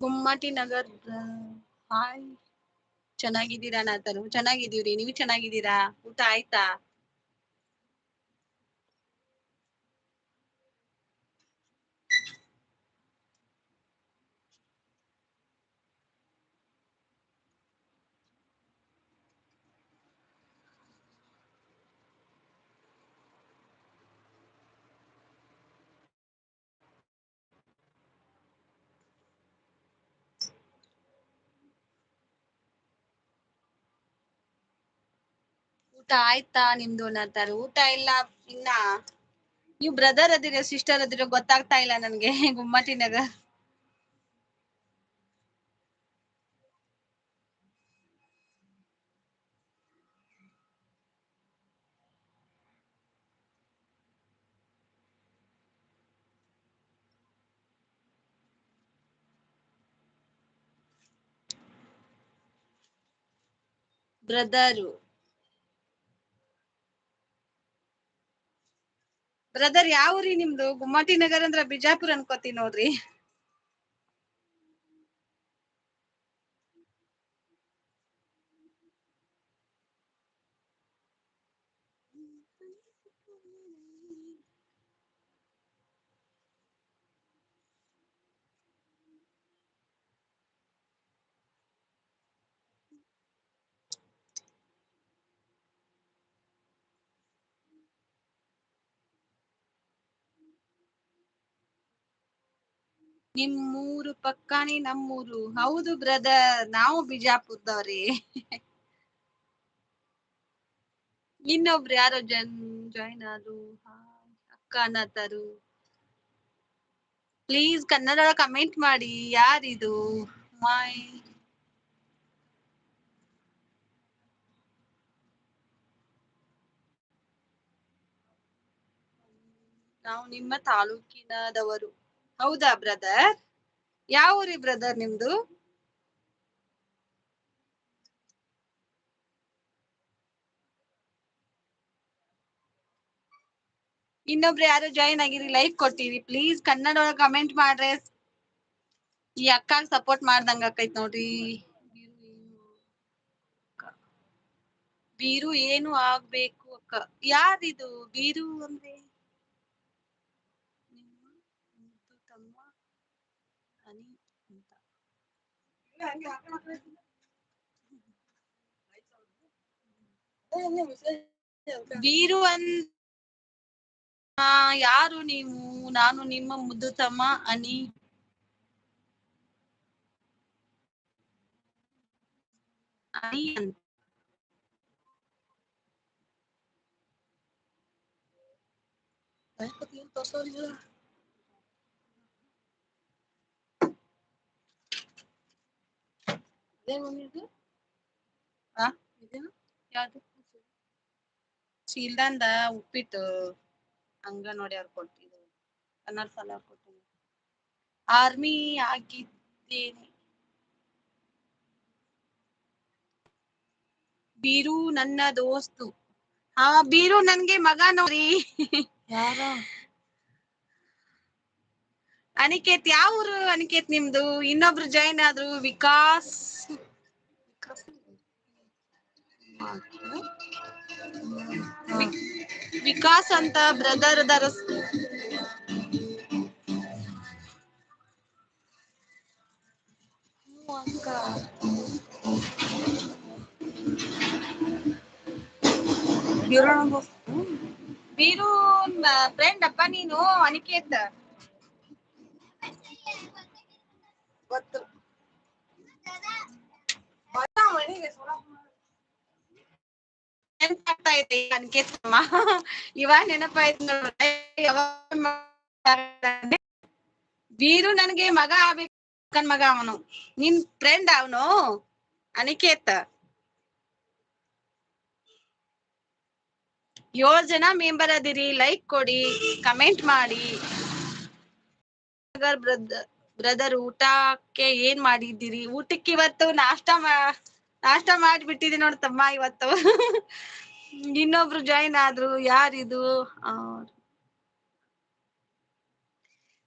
ಗುಮ್ಮಟಿ Nagar hi. ಚೆನ್ನಾಗಿದ್ದೀರಾ ನಾತನು? ಚೆನ್ನಾಗಿದ್ದೀವ್ರಿ. ನೀವು ಚೆನ್ನಾಗಿದ್ದೀರಾ? ಊಟ ಆಯ್ತಾ? ಊಟ ಆಯ್ತಾ ನಿಮ್ದು ಅನ್ನತಾರೆ? ಊಟ ಇಲ್ಲ, ಇನ್ನ ನೀವು ಬ್ರದರ್ ಅದಿರ ಸಿಸ್ಟರ್ ಅದಿರ ಗೊತ್ತಾಗ್ತಾ ಇಲ್ಲ ನನ್ಗೆ ಗುಮ್ಮಟಿ ನಗರ್ ಬ್ರದರು ಬ್ರದರ್ ಯಾವ ಊರಿ ನಿಮ್ದು? ಗುಮ್ಮಟಿ ನಗರ್ ಅಂದ್ರ ಬಿಜಾಪುರ್ ಅನ್ಕೋತೀನಿ ನೋಡ್ರಿ. ನಿಮ್ಮೂರು ಪಕ್ಕಾನಿ ನಮ್ಮೂರು. ಹೌದು ಬ್ರದರ್ ನಾವು ಬಿಜಾಪುರದವ್ರಿ. ಇನ್ನೊಬ್ರು ಯಾರೋ ಜನ್ ಜಾಯ್ನ್ ಆದ್ರು ಹಾಯ್ ಅಕ್ಕ ಅನ್ನತಾರು ಪ್ಲೀಸ್ ಕನ್ನಡ ಕಮೆಂಟ್ ಮಾಡಿ, ಯಾರಿದು? ಮೈ ನಾವು ನಿಮ್ಮ ತಾಲೂಕಿನದವರು. ಹೌದಾ ಬ್ರದರ್ ಯಾವ ಊರಿ ಬ್ರದರ್ ನಿಮ್ದು? ಇನ್ನೊಬ್ರು ಯಾರು ಜಾಯಿನ್ ಆಗಿರಿ ಲೈಕ್ ಕೊಟ್ಟಿರಿ ಪ್ಲೀಸ್ ಕನ್ನಡ ಒಳಗೆ ಕಮೆಂಟ್ ಮಾಡ್ರೆ. ಈ ಅಕ್ಕ ಸಪೋರ್ಟ್ ಮಾಡ್ದಂಗ ಆಕೈತ್ ನೋಡ್ರಿ. ಬೀರು ಏನು ಆಗ್ಬೇಕು ಅಕ್ಕ? ಯಾರಿದು? ಬೀರು ಅಂದ್ರೆ ನಿಮ್ಮ ಮುದ್ದು ತಮ್ಮ ಹನಿ ಅಂತ ಬೀರು ಅನ್ ಆ, ಯಾರು ನೀವು ನಾನು ನಿಮ್ಮ ಮುದ್ದು ತಮ್ಮ ಅನಿ ಆ, ಇದೇನು? ಯಾವ್ದು? ಶೀಲ್ದಂದ ಉಪ್ಪಿಟ್ಟು ಅಂಗನವಾಡಿ ಅವ್ರು ಕೊಟ್ಟಿದ್ದು. ಕನ್ನಡ ಸಾಲ ಅವ್ರು ಕೊಟ್ಟಿದ್ದು. ಆರ್ಮಿ ಆಗಿದ್ದೇನೆ. ಬೀರು ನನ್ನ ದೋಸ್ತು. ಹಾ ಬೀರು ನನ್ಗೆ ಮಗ ನೋಡಿ. ಯಾರ? ಅನಿಕೇತ್ ಯಾವ ಊರು ಅನಿಕೇತ್ ನಿಮ್ದು? ಇನ್ನೊಬ್ರು ಜಾಯಿನ್ ಆದ್ರು ವಿಕಾಸ್? ವಿಕಾಸ್ ಅಂತ ಬ್ರದರ್ ಅದಾರ. ಬೀರು ಫ್ರೆಂಡ್ ಅಪ್ಪ ನೀನು ಅನಿಕೇತ್ ಗೊತ್ತು ನೆನಪಾಗ್ತಾ ಐತೆ ನನ್ಗೆ ಇವಾಗ ನೆನಪಾಯ್ತು ನೋಡ್ರಿ ವೀರು ನನ್ಗೆ ಮಗ ಆಗ್ಬೇಕು ಮಗ ಅವನು. ನಿನ್ ಫ್ರೆಂಡ್ ಅವನು? ಅನಿಕೇತ. ಏಳ್ ಜನ ಮೆಂಬರ್ ಅದಿರಿ ಲೈಕ್ ಕೊಡಿ ಕಮೆಂಟ್ ಮಾಡಿ. ಬ್ರದರ್ ಊಟಕ್ಕೆ ಏನ್ ಮಾಡಿದ್ದೀರಿ? ಊಟಕ್ಕೆ ಇವತ್ತು ನಾಷ್ಟ ಮಾ, ನಾಷ್ಟಾ ಮಾಡಿಬಿಟ್ಟಿದೀನಿ ನೋಡ್ ತಮ್ಮ ಇವತ್ತು. ಇನ್ನೊಬ್ರು ಜಾಯಿನ್ ಆದ್ರು ಯಾರಿದು?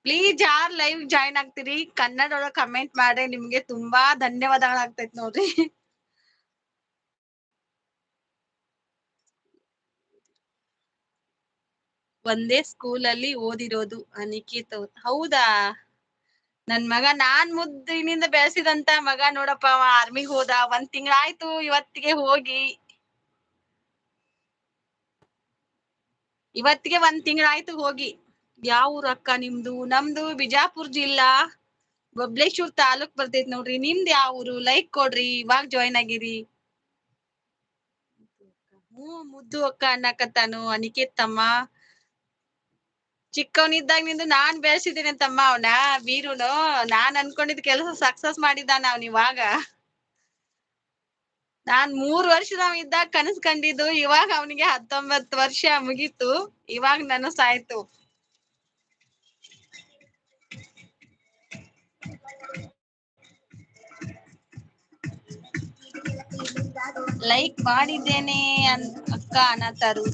ಪ್ಲೀಸ್ ಯಾರ್ ಲೈವ್ ಜಾಯಿನ್ ಆಗ್ತೀರಿ? ಕನ್ನಡ ಒಳಗ್ ಕಮೆಂಟ್ ಮಾಡಿ ನಿಮ್ಗೆ ತುಂಬಾ ಧನ್ಯವಾದಗಳಾಗ್ತೈತ್ ನೋಡ್ರಿ. ಒಂದೇ ಸ್ಕೂಲ್ ಅಲ್ಲಿ ಓದಿರೋದು ಅನಿಕೇತ್ ಅವ್ರು. ಹೌದಾ? ನನ್ ಮಗ ನಾನ್ ಮುದ್ದಿನಿಂದ ಬೆಳೆಸಿದಂತ ಮಗ ನೋಡಪ್ಪ ಆರ್ಮಿಗ್ ಹೋದ. ಒಂದ್ ತಿಂಗಳಾಯ್ತು ಇವತ್ತಿಗೆ ಹೋಗಿ. ಇವತ್ತಿಗೆ ಒಂದ್ ತಿಂಗಳಾಯ್ತು ಹೋಗಿ. ಯಾವ ಊರ್ ಅಕ್ಕ ನಿಮ್ದು? ನಮ್ದು ಬಿಜಾಪುರ್ ಜಿಲ್ಲಾ. ಬಬ್ಲೇಶ್ವರ್ ತಾಲೂಕ್ ಬರ್ತೈತ್ ನೋಡ್ರಿ. ನಿಮ್ದ್ ಯಾವ ಊರು? ಲೈಕ್ ಕೊಡ್ರಿ. ಇವಾಗ ಜಾಯ್ನ್ ಆಗಿರಿ. ಹ್ಮ್, ಮುದ್ದು ಅಕ್ಕ ಅನ್ನಕತ್ತಾನು ಅನಿಕೇತ್ ತಮ್ಮ ಚಿಕ್ಕವನಿದ್ದಾಗ ನಿಂದು ನಾನ್ ಬೆಳೆಸಿದ್ದೀನಿ ತಮ್ಮ ಅವನ ಬೀರುನು ನಾನ್ ಅನ್ಕೊಂಡಿದ್ ಕೆಲಸ ಸಕ್ಸಸ್ ಮಾಡಿದಾನ ಅವ್ನ್ ಇವಾಗ. ನಾನ್ ಮೂರ್ ವರ್ಷದವ ಇದ್ದಾಗ ಕನಸ್ ಕಂಡಿದ್ದು, ಇವಾಗ ಅವನಿಗೆ ಹತ್ತೊಂಬತ್ತು ವರ್ಷ ಮುಗೀತು. ಇವಾಗ ನನಸಾಯ್ತು ಲೈಕ್ ಮಾಡಿದ್ದೇನೆ ಅಕ್ಕ ಅನ್ನತಾರು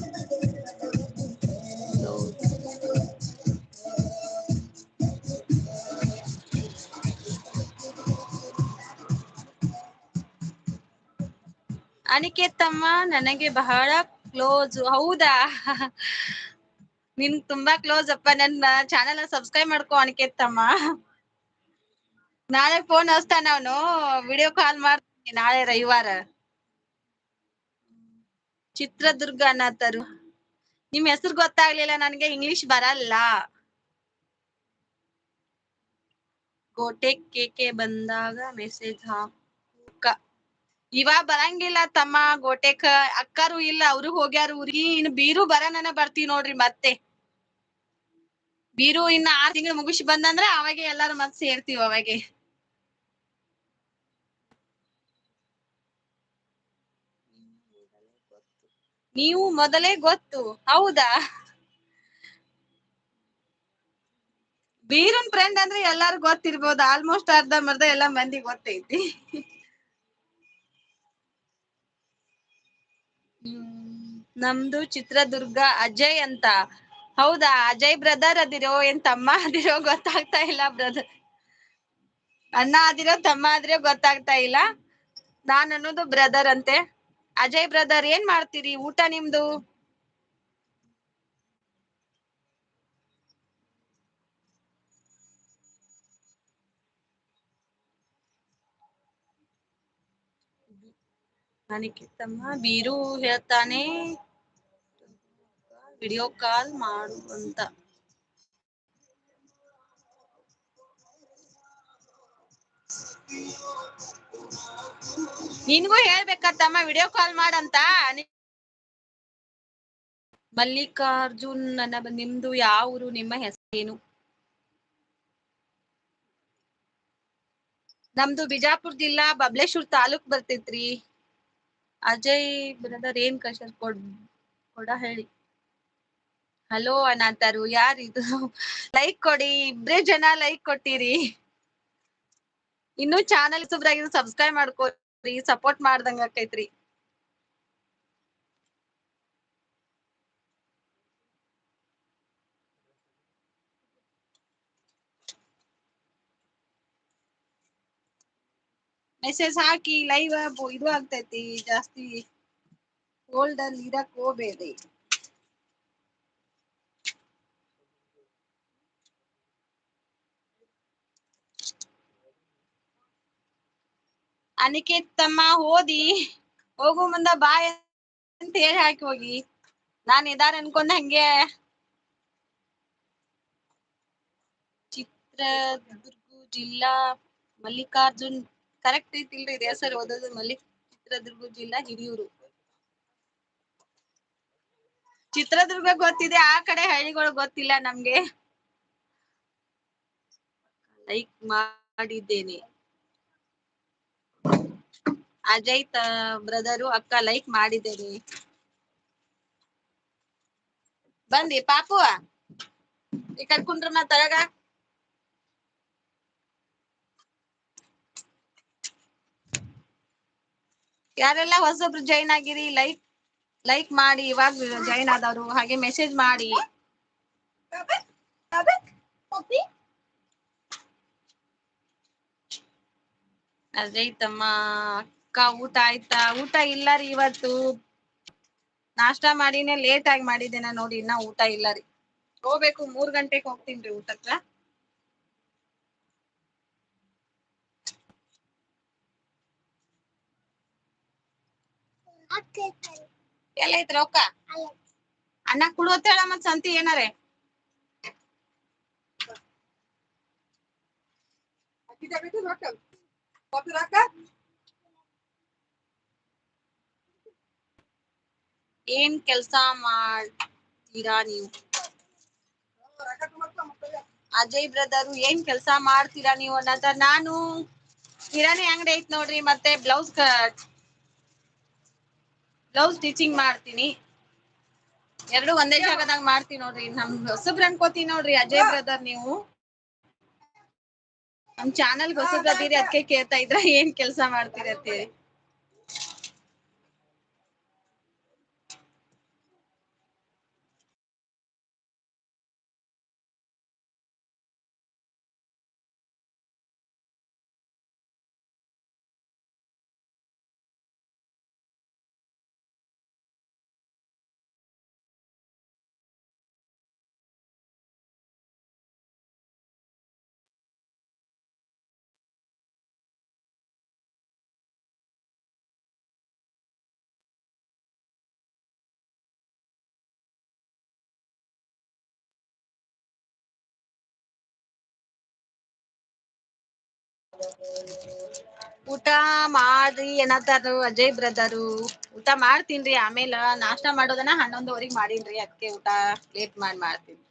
ಅನಿಕೇತ್ ತಮ್ಮ ನನಗೆ ಬಹಳ ಕ್ಲೋಸ್ ಹೌದಾ? ನಿನ್ ತುಂಬಾ ಕ್ಲೋಸ್ ಅಪ್ಪ. ನನ್ನ ಚಾನೆಲ್ ಸಬ್ಸ್ಕ್ರೈಬ್ ಮಾಡ್ಕೊ ಅನಿಕೇತಮ್ಮ. ತಮ್ಮ ನಾಳೆ ಫೋನ್ ಹಚ್ತಾನ ಅವನು. ವಿಡಿಯೋ ಕಾಲ್ ಮಾಡ್ತೀನಿ ನಾಳೆ ರವಿವಾರ. ಚಿತ್ರದುರ್ಗ ಅನ್ನತರು ನಿಮ್ ಹೆಸರು ಗೊತ್ತಾಗ್ಲಿಲ್ಲ, ನನ್ಗೆ ಇಂಗ್ಲಿಷ್ ಬರಲ್ಲ. ಕೋಟೆ ಕೇಕೆ ಬಂದಾಗ ಮೆಸೇಜ್ ಹಾಕ ಇವಾಗ ಬರಂಗಿಲ್ಲ ತಮ್ಮ ಗೋಟೆಕ. ಅಕ್ಕರು ಇಲ್ಲ, ಅವ್ರು ಹೋಗ್ಯಾರ ಊರಿಗೆ. ಇನ್ ಬೀರು ಬರನನ ಬರ್ತೀವಿ ನೋಡ್ರಿ ಮತ್ತೆ. ಬೀರು ಇನ್ನ ಆರ್ ತಿಂಗಳು ಮುಗಿಸಿ ಬಂದಂದ್ರ ಅವಾಗೆ ಎಲ್ಲಾರು ಮತ್ ಸೇರ್ತೀವಿ ಅವಾಗೆ. ನೀವು ಮೊದಲೇ ಗೊತ್ತು, ಹೌದಾ? ಬೀರನ್ ಫ್ರೆಂಡ್ ಅಂದ್ರೆ ಎಲ್ಲಾರು ಗೊತ್ತಿರ್ಬೋದು ಆಲ್ಮೋಸ್ಟ್ ಅರ್ಧ ಮರ್ಧ ಎಲ್ಲಾ ಮಂದಿ ಗೊತ್ತೈತಿ. ನಮ್ದು ಚಿತ್ರದುರ್ಗ ಅಜಯ್ ಅಂತ. ಹೌದಾ? ಅಜಯ್ ಬ್ರದರ್ ಅದಿರೋ? ಏನ್ ತಮ್ಮ ಅದಿರೋ ಗೊತ್ತಾಗ್ತಾ ಇಲ್ಲ ಬ್ರದರ್ ಅಣ್ಣ ಆದಿರೋ ತಮ್ಮ ಆದ್ರೆ ಗೊತ್ತಾಗ್ತಾ ಇಲ್ಲ. ನಾನ್ ಅನ್ನೋದು ಬ್ರದರ್ ಅಂತೆ. ಅಜಯ್ ಬ್ರದರ್ ಏನ್ ಮಾಡ್ತೀರಿ? ಊಟ ನಿಮ್ದು? ನನಗೆ ತಮ್ಮ ಬೀರು ಹೇಳ್ತಾನೆ. ವಿಡಿಯೋ ಕಾಲ್ ಮಾಡು ಅಂತ. ನಿನ್ಗೂ ಹೇಳ್ಬೇಕತ್ತಮ್ಮ ವಿಡಿಯೋ ಕಾಲ್ ಮಾಡಂತ? ಮಲ್ಲಿಕಾರ್ಜುನ್ ನನ್ನ ನಿಮ್ದು ಯಾವ ಊರು? ನಿಮ್ಮ ಹೆಸರೇನು? ನಮ್ದು ಬಿಜಾಪುರ್ ಜಿಲ್ಲಾ, ಬಬ್ಲೇಶ್ವರ್ ತಾಲೂಕ್ ಬರ್ತೈತ್ರಿ. ಅಜಯ್ ಬ್ರದರ್ ಏನ್ ಕಷ್ಟ ಕೊಡ್ ಕೊಡ ಹೇಳಿ. ಹಲೋ ಅನ್ನತಾರು ಯಾರಿದು? ಲೈಕ್ ಕೊಡಿ, ಇಬ್ರೇ ಜನ ಲೈಕ್ ಕೊಟ್ಟಿರಿ. ಇನ್ನು ಚಾನಲ್ ಸುಬ್ರಾಗಿದ್ದು ಸಬ್ಸ್ಕ್ರೈಬ್ ಮಾಡ್ಕೋರಿ ಸಪೋರ್ಟ್ ಮಾಡ್ದಂಗ ಆಕೈತ್ರಿ. ಮೆಸೇಜ್ ಹಾಕಿ ಲೈವ್ ಇದು ಆಗ್ತೈತಿ, ಜಾಸ್ತಿ ಹೋಲ್ಡ್ ಅಲ್ಲಿ ಇರಕ್ ಹೋಗ್ಬೇಡಿ. ಅನಿಕೇತ್ ತಮ್ಮ ಓದಿ ಹೋಗು ಮುಂದ ಬಾಯ್ ಅಂತ ಹೇಳಿ ಹಾಕಿ ಹೋಗಿ. ನಾನ್ ಇದಾರ ಅನ್ಕೊಂಡ ಹಂಗೆ ಚಿತ್ರದುರ್ಗ ಜಿಲ್ಲಾ ಮಲ್ಲಿಕಾರ್ಜುನ್ ಕರೆಕ್ಟ್ ಐತಿಲ್ರಿ ಇದೇ ಸರ್ ಓದೋದು ಮಲ್ಲಿ ಚಿತ್ರದುರ್ಗ ಜಿಲ್ಲಾ ಹಿರಿಯೂರು. ಚಿತ್ರದುರ್ಗ ಗೊತ್ತಿದೆ, ಆ ಕಡೆ ಹಳ್ಳಿಗಳು ಗೊತ್ತಿಲ್ಲ ನಮ್ಗೆ. ಲೈಕ್ ಮಾಡಿದ್ದೇನೆ. ಅಜಯ್ ಬ್ರದರು ಅಕ್ಕ ಲೈಕ್ ಮಾಡಿದ್ದೇನೆ. ಬಂದಿ ಪಾಪು ಈ కుంటున్నా ತರಗ ಯಾರೆಲ್ಲ ಹೊಸಬ್ರು ಜಾಯಿನ್ ಆಗಿರಿ ಲೈಕ್ ಲೈಕ್ ಮಾಡಿ, ಇವಾಗ ಜಾಯಿನ್ ಆದವರು, ಹಾಗೆ ಮೆಸೇಜ್ ಮಾಡಿ. ಅಜಯ್ ತಮ್ಮ ಅಕ್ಕ ಊಟ ಆಯ್ತಾ? ಊಟ ಇಲ್ಲ ರೀ ಇವತ್ತು. ನಾಷ್ಟ ಮಾಡಿನೇ ಲೇಟ್ ಆಗಿ ಮಾಡಿದ್ದೇನ ನೋಡಿ, ಇನ್ನ ಊಟ ಇಲ್ಲ ರೀ. ಹೋಗ್ಬೇಕು, ಮೂರ್ ಗಂಟೆಗೆ ಹೋಗ್ತೀನಿ ಊಟಕ್ಕ. ಎಲ್ಲ ಐತ್ ರೊಕ್ಕ? ಅಣ್ಣ ಕುಡೋತೇಳ ಮತ್ ಸಂತಿ ಏನಾರೆ? ಏನ್ ಕೆಲ್ಸ ಮಾಡ್ತೀರಾ ನೀವು? ಅಜಯ್ ಬ್ರದರ್, ಏನ್ ಕೆಲ್ಸ ಮಾಡ್ತೀರಾ ನೀವು ಅನ್ನತ ನಾನು ಕಿರಾಣಿ ಅಂಗಡಿ ಐತ್ ನೋಡ್ರಿ, ಮತ್ತೆ ಬ್ಲೌಸ್ ಬ್ಲೌಸ್ ಸ್ಟಿಚಿಂಗ್ ಮಾಡ್ತೀನಿ. ಎರಡು ಒಂದೇ ಜಾಗದಾಗ ಮಾಡ್ತೀನಿ ನೋಡ್ರಿ, ನಮ್ ಹೊಸಬ್ರ ಅನ್ಕೋತೀನಿ ನೋಡ್ರಿ, ಅಜಯ್ ಬ್ರದರ್ ನೀವು. ನಮ್ ಚಾನಲ್ ಹೊಸಬ್ರ ಅದೀರಿ ಅದಕ್ಕೆ ಕೇಳ್ತಾ ಇದ್ರ, ಏನ್ ಕೆಲ್ಸ ಮಾಡ್ತೀರಿ ಅಂತೇಳಿ. ಊಟ ಮಾಡ್ರಿ ಏನತ್ತಾರು ಅಜಯ್ ಬ್ರದರು ಊಟ ಮಾಡ್ತೀನ್ರಿ, ಆಮೇಲ ನಾಷ್ಟಾ ಮಾಡೋದನ ಹನ್ನೊಂದುವರಿಗ್ ಮಾಡೀನ್ರಿ ಅದಕ್ಕೆ ಊಟ ಲೇಟ್ ಮಾಡಿ ಮಾಡ್ತೀನಿ.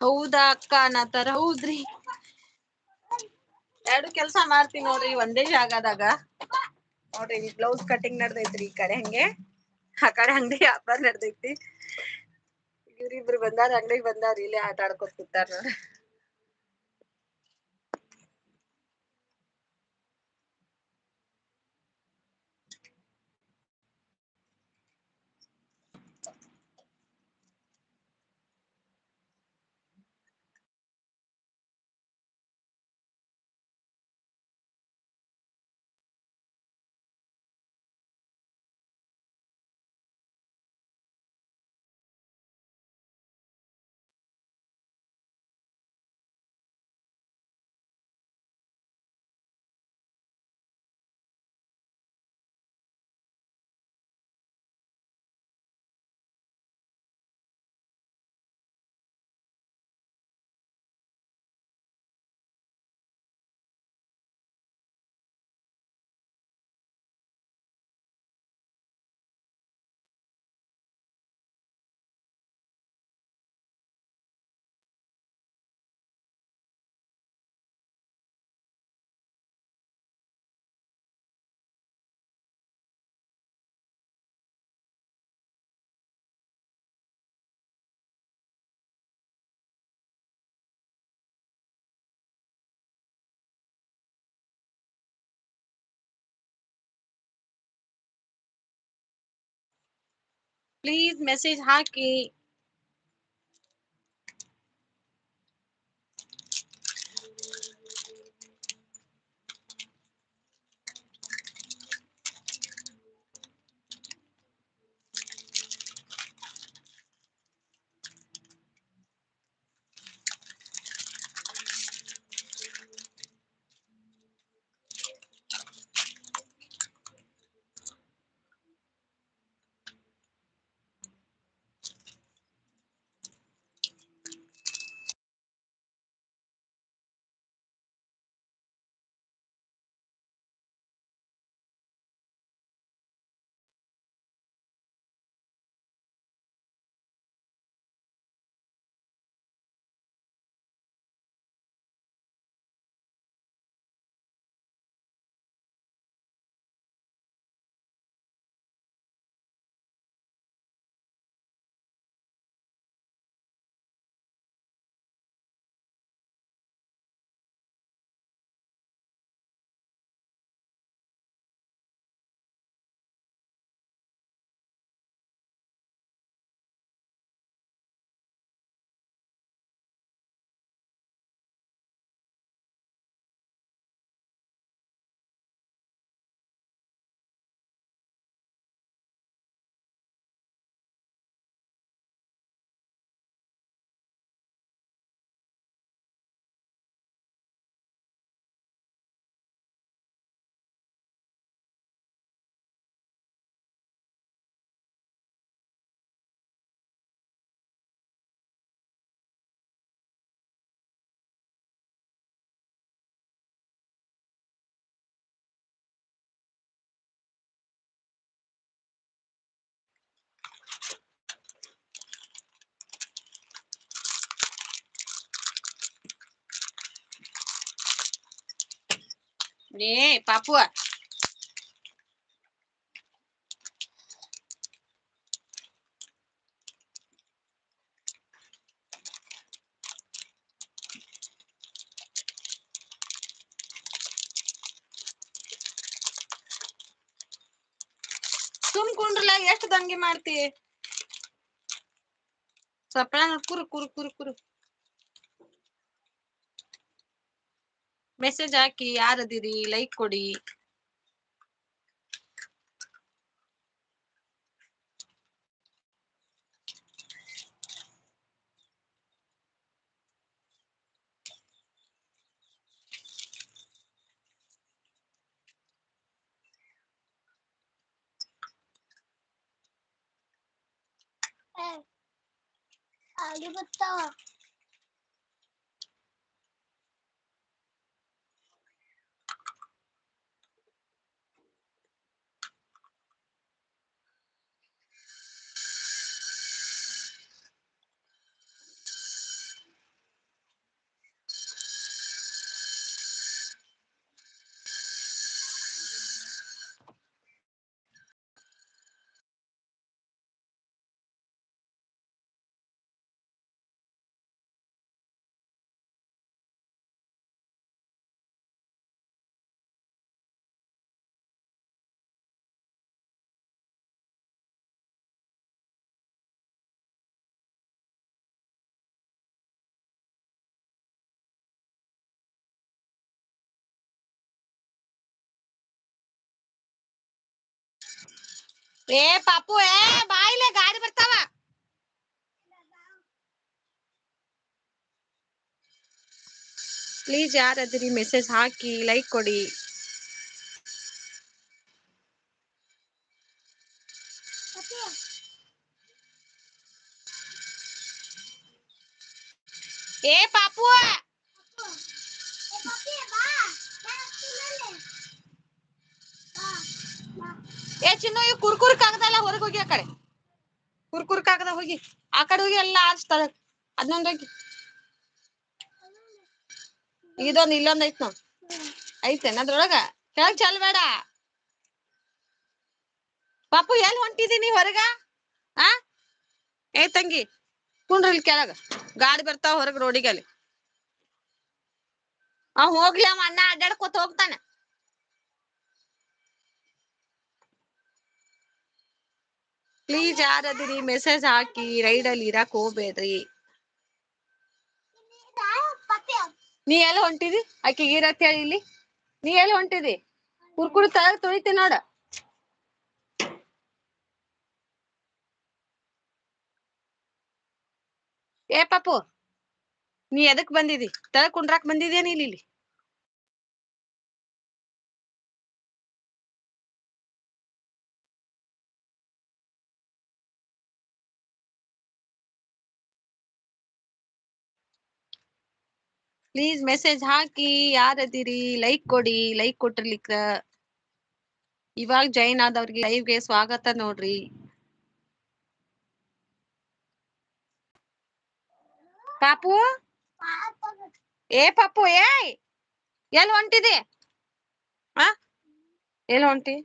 ಹೌದಾ ಅಕ್ಕ? ತರ ಹೌದ್ರಿ. ಎರಡು ಕೆಲ್ಸ ಮಾಡ್ತೀನಿ ನೋಡ್ರಿ, ಒಂದೇ ಜಾಗದಾಗ ನೋಡ್ರಿ ಇಲ್ಲಿ ಬ್ಲೌಸ್ ಕಟಿಂಗ್ ನಡ್ದೈತ್ರಿ ಈ ಕಡೆ ಹಂಗೆ. ಆ ಕಡೆ ಅಂಗಡಿ ವ್ಯಾಪಾರ ನಡ್ದೈತಿ. ಇವ್ರಿಬ್ರು ಬಂದಾರ, ಅಂಗಡಿಗೆ ಬಂದಾರ, ಇಲ್ಲೇ ಆಟ ಆಡ್ಕೊತ ಕೂತಾರ ನೋಡ್ರಿ. ಪ್ಲೀಸ್ ಮೆಸೇಜ್ ಹಾಕಿ ಏ ಪಾಪು ಸುಮ್ ಕುಂಡ್ರಲ್ಲ ಎಷ್ಟ್ ದಂಗೆ ಮಾಡ್ತಿ ಸಪ್ಪಳ ಕುರು ಕುರು ಕುರು ಕುರು Message ಹಾಕಿ ಯಾರದಿರಿ ಲೈಕ್ ಕೊಡಿ. ಆಗಿ ಬರ್ತಾವ ಏ ಪಾಪು ಏ ಬಾಯಿಲೆ ಗಾಡಿ ಬರ್ತಾವ ಪ್ಲೀಸ್ ಯಾರದಿರಿ ಮೆಸೇಜ್ ಹಾಕಿ ಲೈಕ್ ಕೊಡಿ ಏ ಪಾಪು ಏ ಚಿನ್ನು, ಈ ಕುರ್ಕುರ್ ಕಾಗದ ಎಲ್ಲ ಹೊರಗೆ ಹೋಗಿ ಆ ಕಡೆ. ಕುರ್ಕುರ್ ಕಾಗದ ಹೋಗಿ. ಆ ಕಡೆ ಹೋಗಿ ಎಲ್ಲ ಆರಿಸ್ತಾರೆ ಅದನ್ನೊಂದು ಹೋಗಿ. ಇದೊಂದ್, ಇಲ್ಲೊಂದ್ ಐತ್ ನೋಡ್. ಐತೆ ಅದ್ರೊಳಗ ಕೆಳಗ್ ಚಲ್ ಬೇಡ. ಪಾಪು, ಎಲ್ ಹೊಂಟಿದೀನಿ ಹೊರಗ? ಆ? ಏ ತಂಗಿ, ಕುಂಡ್ರಿ ಇಲ್ಲಿ ಕೆಳಗ. ಗಾಡಿ ಬರ್ತಾವ ಹೊರಗ್ ರೋಡಿಗೆ ಅಲ್ಲಿ ಅವ್ ಹೋಗ್ಲಿ, ಅವ ಅಣ್ಣ ಅಡ್ಡಾಡ್ಕೊತ ಹೋಗ್ತಾನ. ಪ್ಲೀಸ್ ಯಾರದಿರಿ ಮೆಸೇಜ್ ಹಾಕಿ ರೈಡಲ್ಲಿ ಇರಾಕ್ ಹೋಗ್ಬೇಡ್ರಿ. ನೀ ಎಲ್ಲ ಹೊಂಟಿದಿ? ಆಕಿ ಇರತ್ ಹೇಳಿ ಇಲ್ಲಿ. ನೀ ಎಲ್ಲ ಹೊಂಟಿದಿ? ಕುರ್ಕುರು ತಾಯ್ ತೊಳಿತಿ ನೋಡ. ಏ ಪಾಪು, ನೀ ಎದಕ್ ಬಂದಿದಿ? ತಳ ಕುಂಡ್ರಾಕ್ ಇಲ್ಲಿ ಇಲ್ಲಿ? ಪ್ಲೀಸ್ ಮೆಸೇಜ್ ಹಾಕಿ ಯಾರದಿರಿ ಲೈಕ್ ಕೊಡಿ ಲೈಕ್ ಕೊಟ್ಟಿರ್ಲಿಕ್ಕ. ಇವಾಗ ಜಾಯಿನ್ ಆದವ್ರಿಗೆ ಲೈವ್ಗೆ ಸ್ವಾಗತ ನೋಡ್ರಿ. ಪಾಪು? ಏ ಪಾಪು, ಏಯ್! ಎಲ್ ಹೊಂಟಿದಿ? ಆ? ಎಲ್ ಹೊಂಟಿ?